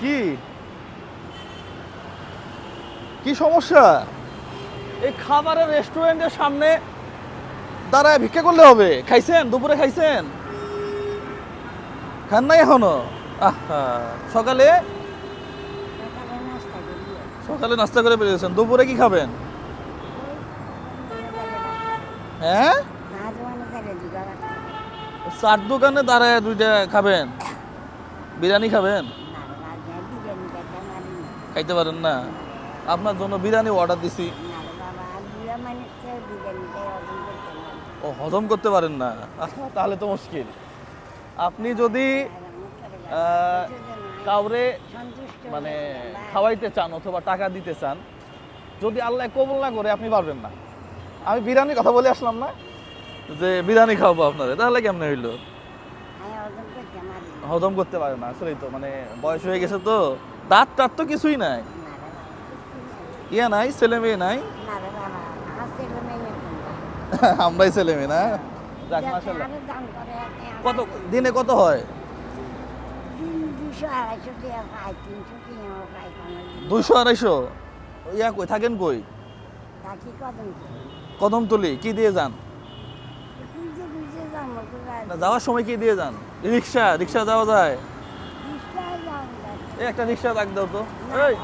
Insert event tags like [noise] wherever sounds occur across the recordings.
কি? কি সমস্যা? এই খাবারের রেস্টুরেন্টের সামনে দাঁড়ায় ভিক্ষা করলে হবে। খাইছেন? দুপুরে খাইছেন? খান নাই এখনও? আহা সকালে? সকালে নাস্তা করে বেরিয়েছেন। দুপুরে কি খাবেন? হ্যাঁ? চার দোকানে দাঁড়ায় দুইটা খাবেন। বিরিয়ানি খাবেন? খাইতে পারেন না। আপনার জন্য বিরিয়ানি অর্ডার দিছি। ও হজম করতে পারেন না। আচ্ছা, তাহলে তো মুশকিল। আপনি যদি কাউরে মানে খাওয়াইতে চান অথবা টাকা দিতে চান যদি আল্লাহ কবুল না করে আপনি পারবেন না। আমি বিরিয়ানির কথা বলে আসলাম না যে বিরিয়ানি খাওয়াবো আপনাদের তাহলে কেমনে হইল? হজম করতে পারে না আসলেই তো। মানে বয়স হয়ে গেছে তো। দাঁত টাত তো কিছুই নাই। ইয়ে নাই ছেলে মেয়ে নাই? [laughs] আমরাই ছেলে মেয়ে না? যাক মাশাআল্লাহ। কত দিনে। কত হয়? দুইশো আড়াইশো ইয়া কই থাকেন কই? কদম তুলি? কি দিয়ে যান? যাওয়ার সময় কি দিয়ে যান? রিক্সা রিক্সা যাওয়া যায়। একটা রিক্সা ডাক দাও তো। এই।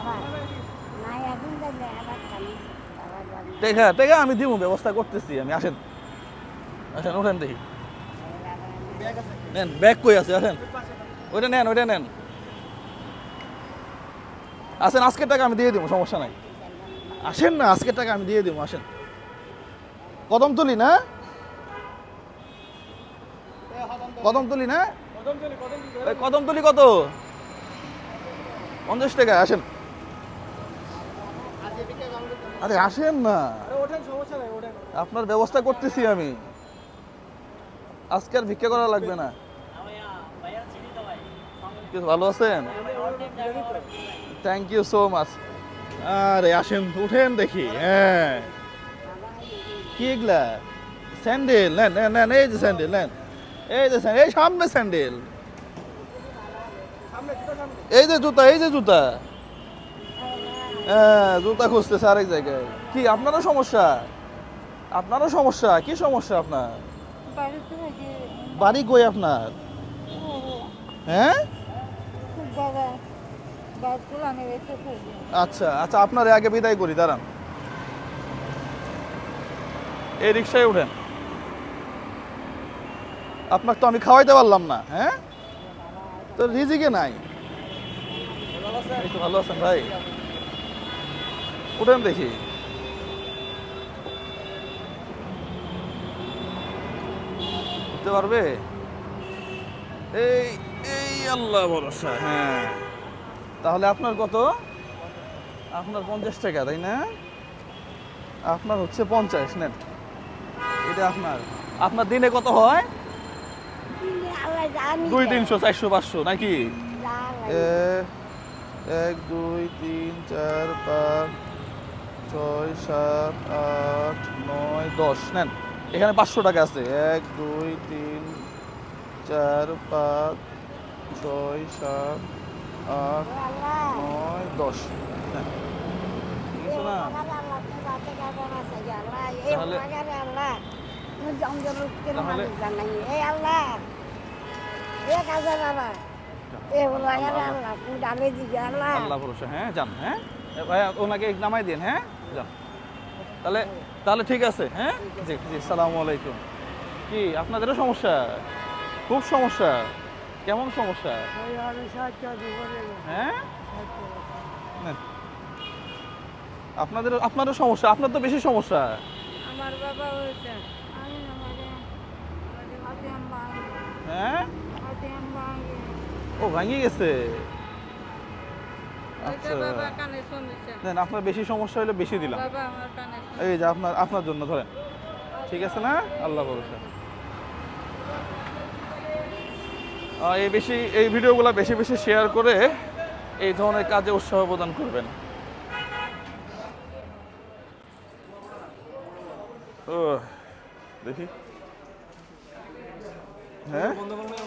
টেকা টেকা আমি দিব ব্যবস্থা করতেছি আমি আসেন। আসেন ওঠেন দেখি। নেন ব্যাগ কই আছে আসেন। ওইটা নেন ওইটা নেন। আসেন আজকের টাকা আমি দিয়ে দিব সমস্যা নাই। আসেন না আজকের টাকা আমি দিয়ে দিব আসেন। কদম তুলি না? কদম তুলি না? ওই কদম তুলি কত? পঞ্চাশ টাকা আসেন। আরে, আসেন না। আপনার ব্যবস্থা করতেছি আমি। আজকে আর ভিক্ষা করা লাগবে না। ভালো আছেন? থ্যাংক ইউ সো মাচ আরে, আসেন, উঠেন দেখি হ্যাঁ। কি এগুলা? স্যান্ডেল নেন নেন এই যে স্যান্ডেল নেন। এই যে স্যান্ডেল এই সামনে স্যান্ডেল এই যে জুতা এই যে জুতা। হ্যাঁ জুতা খুঁজতেছে আরেক জায়গায়। কি আপনারও সমস্যা? আপনারও সমস্যা? কি সমস্যা আপনার? বাড়ি কই আপনার? হ্যাঁ? আচ্ছা আচ্ছা আপনার আগে বিদায় করি দাঁড়ান। এই রিক্সায় উঠেন। আপনাকে তো আমি খাওয়াইতে পারলাম না হ্যাঁ? তো রিজিকে নাই। ভালো আছেন ভাই? উঠেন দেখি। উঠতে পারবে? এই এই আল্লাহ ভরসা। হ্যাঁ। তাহলে আপনার কত? আপনার পঞ্চাশ টাকা, তাই না? আপনার হচ্ছে পঞ্চাশ নেন এটা আপনার। আপনার দিনে কত হয়? দুই তিনশো চারশো পাঁচশো নাকি? এক দুই তিন চার পাঁচ ছয় সাত আট নয় দশ। নেন এখানে পাঁচশো টাকা আছে। এক দুই তিন চার পাঁচ ছয় সাত আট নয় দশ। নেন। কিছু না আল্লাহ। ভরসা। হ্যাঁ যান হ্যাঁ। এ ভাইয়া ওনাকে নামাই দিন হ্যাঁ? যান। তাহলে তাহলে ঠিক আছে হ্যাঁ? জি জি সালামু আলাইকুম। কি আপনাদেরও সমস্যা? খুব সমস্যা। কেমন সমস্যা? হ্যাঁ। আপনাদের আপনারও সমস্যা। আপনার তো বেশি সমস্যা। আমার বাবা হয়েছে আমি না মানে হাতে আম ভাঙি হ্যাঁ? ভাঙি ও ভাঙিয়ে গেছে। আচ্ছা। আপনার বেশি সমস্যা হলে বেশি দিলাম। এই যে আপনার আপনার জন্য ধরেন। ঠিক আছে না? আল্লাহ ভরসা। এই বেশি এই ভিডিওগুলো বেশি বেশি শেয়ার করে এই ধরনের কাজে উৎসাহ প্রদান করবেন। ও দেখি। 哎。